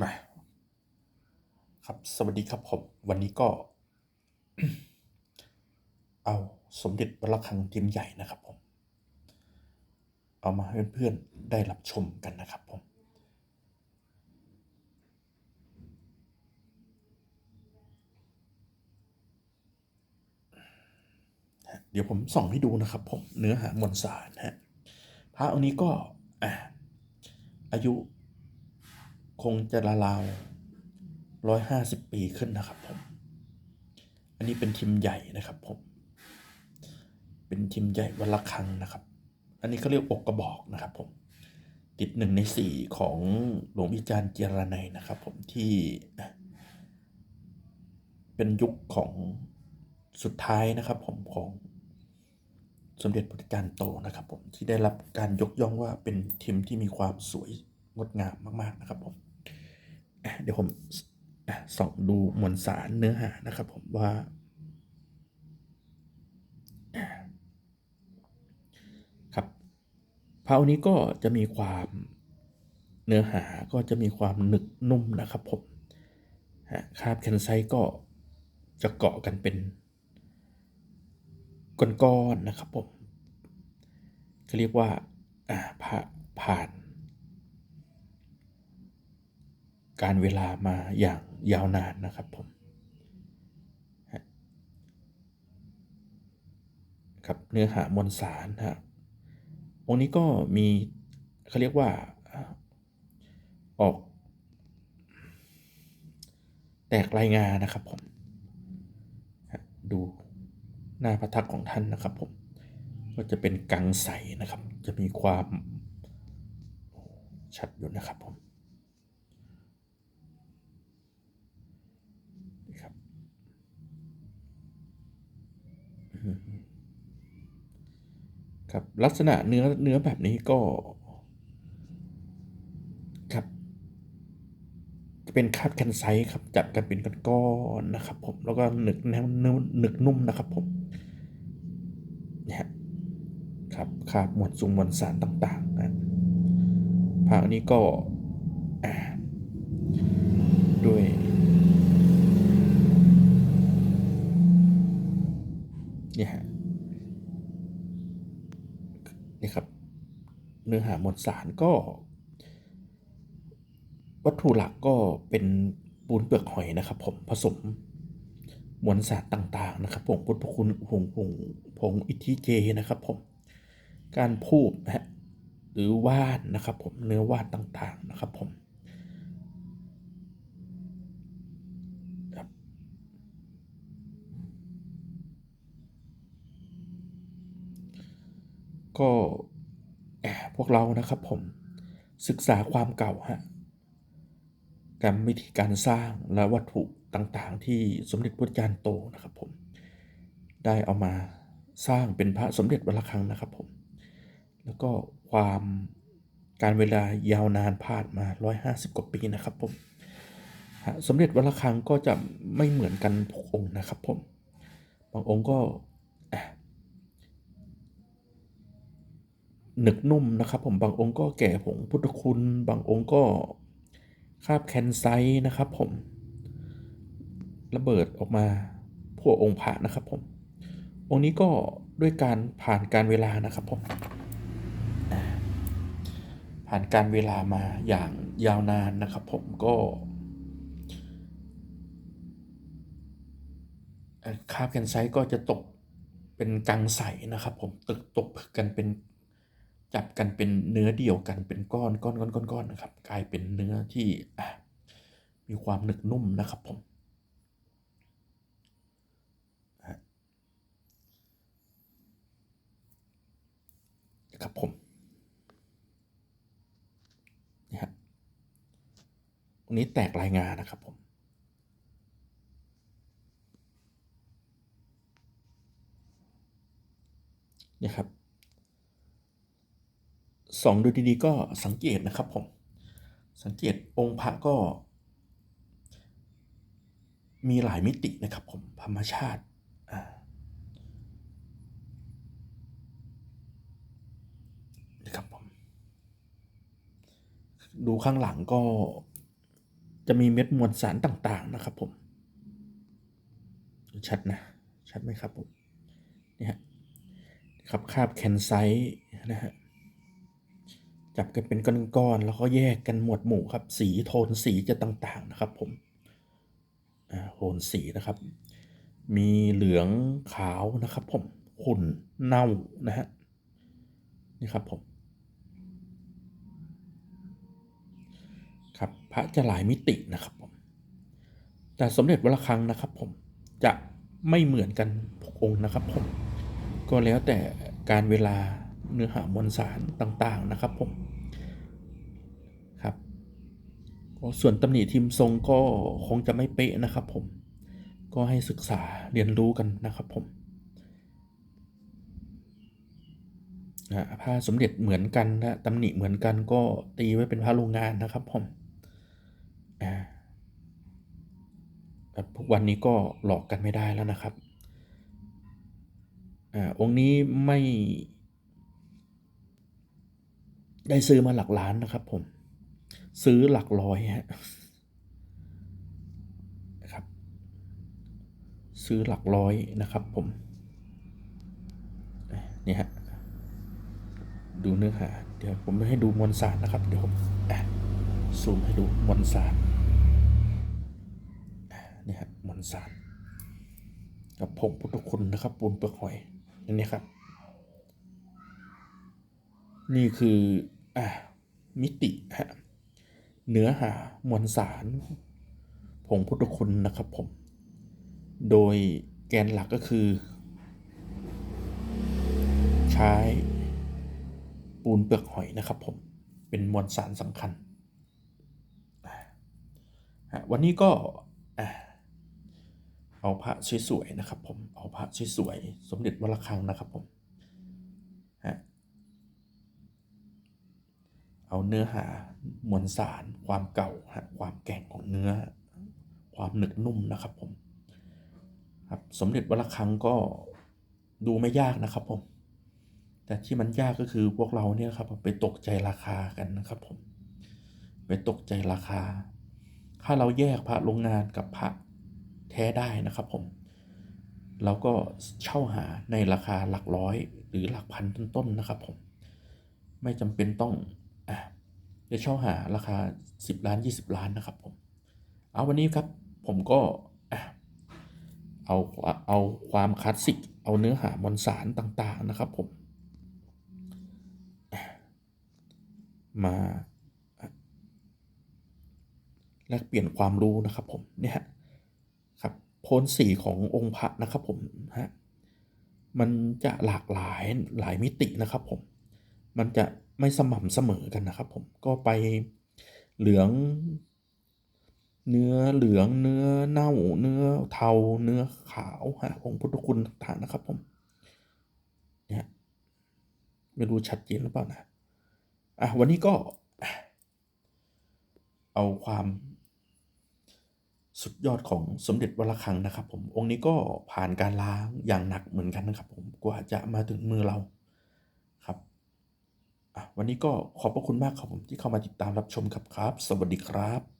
มาครับสวัสดีครับผม วันนี้ก็ เอาสมเด็จวัดระฆังพิมพ์ใหญ่นะครับผม เอามาให้เพื่อนๆได้รับชมกันนะครับผม เดี๋ยวผมส่องให้ดูนะครับผม เนื้อหามวลสารฮะพระองค์นี้ก็อะอายุ คงจะราวร้อยห้าสิบปีขึ้นนะครับผม อันนี้เป็นทิมใหญ่นะครับผม เป็นทิมใหญ่วัดระฆังนะครับ อันนี้เขาเรียกอกกระบอกนะครับผม ติดหนึ่งในสี่ของหลวงวิจารณ์เจรนัยนะครับผมที่เป็นยุคของสุดท้ายนะครับผมของสมเด็จพุทธจารย์โตนะครับผมที่ได้รับการยกย่องว่าเป็นทิมที่มีความสวยงดงามมาก ๆ นะครับผม เดี๋ยวผมส่องดูมวลสารเนื้อหานะครับผมว่า ครับพระองค์นี้ก็จะมีความเนื้อหาก็จะมีความหนึบนุ่มนะครับผมคาบแคนไซก็จะเกาะกันเป็นก้อนๆนะครับผมเขาเรียกว่าผ่าผ่าน การเวลามาอย่างยาวนานนะครับผมครับเนื้อหามวลสารฮะองค์นี้ก็มีเขาเรียกว่าออก แตกรายงานนะครับผมดูหน้าพระทักของท่านนะครับผมก็จะเป็นกังใสนะครับ จะมีความชัดอยู่นะครับผมนี่ครับอืม ครับลักษณะเนื้อเนื้อแบบนี้ก็ ครับ จะเป็นคาบแคนไซครับ จับกันเป็นก้อนๆนะครับ ผมแล้วก็หนึกแนวเนื้อหนึกนุ่มนะครับ ผมเนี่ยฮะครับคาบหมวลซุงมวลสารต่างๆนะพระอันนี้ก็อ่าด้วยเนี่ยฮะนี่ครับ เนื้อหามวลสารก็ วัตถุหลักก็เป็นปูนเปลือกหอยนะครับ ผมผสมมวลสารต่างๆ นะครับผงพุทธคุณผงผงผงอิทธิเจนะครับ ผมการพูบนะฮะหรือวานนะครับ ผมเนื้อวานต่างๆนะครับ ผมก็ พวกเรานะครับผมศึกษาความเก่าฮะกรรมวิธีการสร้างและวัตถุต่างๆ ที่สมเด็จพระจารย์โตนะครับผมได้เอามาสร้างเป็นพระสมเด็จวัดระฆังนะครับผม แล้วก็ความการเวลายาวนานผ่านมา 150 กว่าปีนะครับผมสมเด็จวัดระฆังก็จะไม่เหมือนกันทุกองค์นะครับผม บางองค์ก็อะ หนึกนุ่มนะครับ ผมบางองค์ก็แก่ผงพุทธคุณ บางองค์ก็คาบแคนไซต์นะครับ ผมระเบิดออกมาพวกองค์พระนะครับ ผม องค์นี้ก็ด้วยการผ่านการเวลานะครับผมผ่านการเวลามาอย่างยาวนานนะครับ ผมก็คาบแคนไซต์ก็จะตกเป็นกังใสนะครับ ผมตึกตกกันเป็น จับกันเป็นเนื้อเดียวกันเป็นก้อนก้อนก้อนก้อนก้อนนะครับ กลายเป็นเนื้อที่มีความหนึกนุ่มนะครับผมฮะครับผมนี่ฮะวันนี้แตกรายงานนะครับผมนี่ครับ ส่องดูดีๆก็สังเกตนะครับผม สังเกตองค์พระก็ มีหลายมิตินะครับผมธรรมชาติานะครับผม ดูข้างหลังก็จะมีเม็ดมวลสารต่างๆนะครับผม ชัดนะ ชัดไหมครับผม นี่ฮะครับคาบแคนไซต์นะฮะ จับกันเป็นก้อนๆแล้วก็แยกกันหมวดหมู่ครับ สีโทนสีจะต่างๆนะครับผมอ่าโทนสีนะครับ มีเหลืองขาวนะครับผมขุ่นเน่านะฮะนี่ครับผมครับพระจะหลายมิตินะครับผมแต่สมเด็จวัดระฆังนะครับผมจะไม่เหมือนกันทุกองค์นะครับผมก็แล้วแต่การเวลาเนื้อหามวลสารต่างๆนะครับผม ส่วนตำหนิทีมทรงก็คงจะไม่เป๊ะนะครับผม ก็ให้ศึกษาเรียนรู้กันนะครับผมผ้าสมเด็จเหมือนกันนะตำหนิเหมือนกันก็ตีไว้เป็นผ้าโรงงานนะครับผมแบบทุกวันนี้ก็หลอกกันไม่ได้แล้วนะครับอองค์นี้ไม่ได้ซื้อมาหลักล้านนะครับผม ซื้อหลักร้อยฮะนะครับ ซื้อหลักร้อยนะครับผมนี่ฮะดูเนื้อหาเดี๋ยวผมให้ดูมวลสารนะครับ เดี๋ยวผมซูมให้ดูมวลสารนี่ฮะมวลสารกับผงพุทธคุณนะครับปูนเปลือกหอยอันนี้ครับ นี่คืออะมิติฮะ เนื้อหามวลสารผงพุทธคุณนะครับผม โดยแกนหลักก็คือ ใช้ปูนเปลือกหอยนะครับผม เป็นมวลสารสำคัญ วันนี้ก็เอาพระสวยๆนะครับผม เอาพระสวยๆสมเด็จวัดระฆังนะครับผมฮะ เอาเนื้อหามวลสารความเก่าฮะความแก่งของเนื้อ ความหนึบนุ่มนะครับผมครับสมเด็จวัดระฆังก็ดูไม่ยากนะครับผม แต่ที่มันยากก็คือพวกเราเนี่ยครับไปตกใจราคากันนะครับผม ไปตกใจราคา ถ้าเราแยกพระโรงงานกับพระแท้ได้นะครับผมเราก็เช่าหาในราคาหลักร้อยหรือหลักพันต้นๆนะครับผม ไม่จำเป็นต้อง จะเช่าหาราคา 10 ล้าน 20 ล้านนะครับผม เอาวันนี้ครับผมก็เอาเอาความคลาสสิก เอาเนื้อหามวลสารต่างๆนะครับผม มาแลกเปลี่ยนความรู้นะครับผมเนี่ยครับโทนสีขององค์พระนะครับผมฮะมันจะหลากหลายหลายมิตินะครับผม มันจะ ไม่สม่ำเสมอกันนะครับผมก็ไปเหลือง เนื้อเหลืองเนื้อเน่า เนื้อเทาเนื้อขาวฮะองค์พุทธคุณต่างๆนะครับผมเนี่ยไม่รู้ชัดเจนหรือเปล่านะอะวันนี้ก็เอาความสุดยอดของสมเด็จวระฆังนะครับผมองค์นี้ก็ผ่านการล้างอย่างหนักเหมือนกันนะครับผมกว่าจะมาถึงมือเรา วันนี้ก็ขอบพระคุณมากครับผมที่เข้ามาติดตามรับชมครับครับ สวัสดีครับ